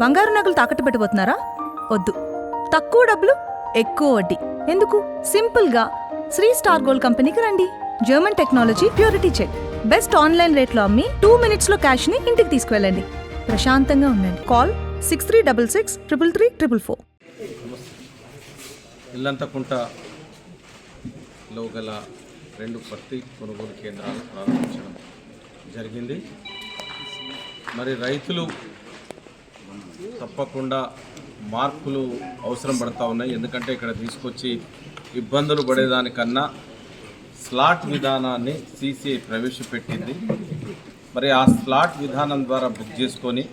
బంగారు నగలు తాకట్టు పెట్టబోతున్నారా వద్దు. తక్కువ డబ్బులు ఎక్కువ వడ్డీ. ఎందుకు? సింపుల్గా. శ్రీ స్టార్ గోల్డ్ కంపెనీకి రండి. German technology purity check. Best online రేట్లో అమ్మి టూ మినిట్స్లో క్యాష్ని ఇంటికి తీసుకువెళ్ళండి. ప్రశాంతంగా ఉండండి. Call six three double six triple three triple four. ఇల్లంతకుంటలో గల రెండు పత్తి కొనుగోలు కేంద్రాలు ప్రారంభించడం జరిగింది. మరి రైతులు తప్పకుండా మార్పులు అవసరం పడతా ఉన్నాయి. ఎందుకంటే ఇక్కడ తీసుకొచ్చి ఇబ్బందులు పడేదానికన్నా స్లాట్ విధానాన్ని సీసీఐ ప్రవేశపెట్టింది. మరి ఆ స్లాట్ విధానం ద్వారా బుక్ చేసుకొని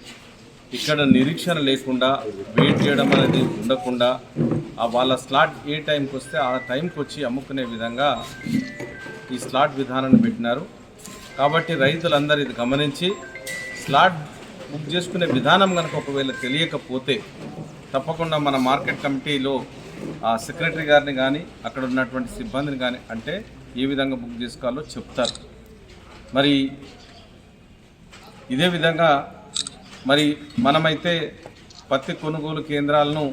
ఇక్కడ నిరీక్షణ లేకుండా వెయిట్ చేయడం అనేది ఉండకుండా ఆ వాళ్ళ స్లాట్ ఏ టైంకి వస్తే ఆ టైంకి వచ్చి అమ్ముకునే విధంగా ఈ స్లాట్ విధానాన్ని పెట్టినారు. కాబట్టి రైతులందరూ ఇది గమనించి స్లాట్ బుక్ చేసుకునే విధానం కనుక ఒకవేళ తెలియకపోతే తప్పకుండా మన మార్కెట్ కమిటీలో ఆ సెక్రటరీ గారిని కానీ అక్కడ ఉన్నటువంటి సిబ్బందిని కానీ అంటే ఏ విధంగా బుక్ చేసుకోవాలో చెప్తారు. మరి ఇదే విధంగా మరి మనమైతే పత్తి కొనుగోలు కేంద్రాలను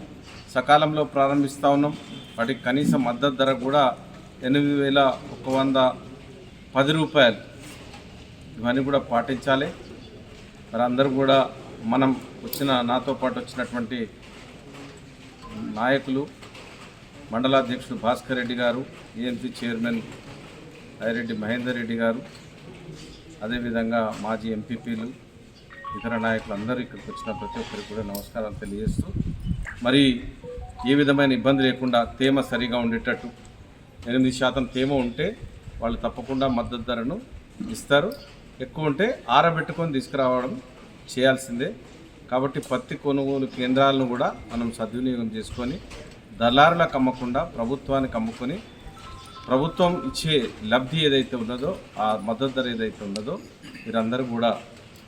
సకాలంలో ప్రారంభిస్తూ ఉన్నాం. వాటికి కనీస మద్దతు ధర కూడా ఎనిమిది వేల ఒక వంద పది రూపాయలు. ఇవన్నీ కూడా పాటించాలి. మరి అందరూ కూడా మనం వచ్చిన నాతో పాటు వచ్చినటువంటి నాయకులు మండలాధ్యక్షుడు భాస్కర్ రెడ్డి గారు ఏఎంసీ చైర్మన్ ఐరెడ్డి మహేందర్ రెడ్డి గారు అదేవిధంగా మాజీ ఎంపీపీలు ఇతర నాయకులు అందరూ ఇక్కడికి వచ్చిన ప్రతి ఒక్కరికి కూడా నమస్కారాలు తెలియజేస్తూ మరి ఏ విధమైన ఇబ్బంది లేకుండా తేమ సరిగా ఉండేటట్టు ఎనిమిది శాతం తేమ ఉంటే వాళ్ళు తప్పకుండా మద్దతు ధరను ఇస్తారు. ఎక్కువ ఉంటే ఆరబెట్టుకొని తీసుకురావడం చేయాల్సిందే. కాబట్టి పత్తి కొనుగోలు కేంద్రాలను కూడా మనం సద్వినియోగం చేసుకొని దళారులకు అమ్మకుండా ప్రభుత్వానికి అమ్ముకొని ప్రభుత్వం ఇచ్చే లబ్ధి ఏదైతే ఉన్నదో ఆ మద్దతు ధర ఏదైతే ఉన్నదో మీరందరూ కూడా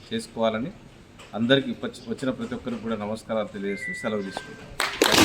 చేసుకోవాలని అందరికీ వచ్చిన ప్రతి ఒక్కరికి కూడా నమస్కారాలు తెలియజేస్తూ సెలవు తీసుకుంటాం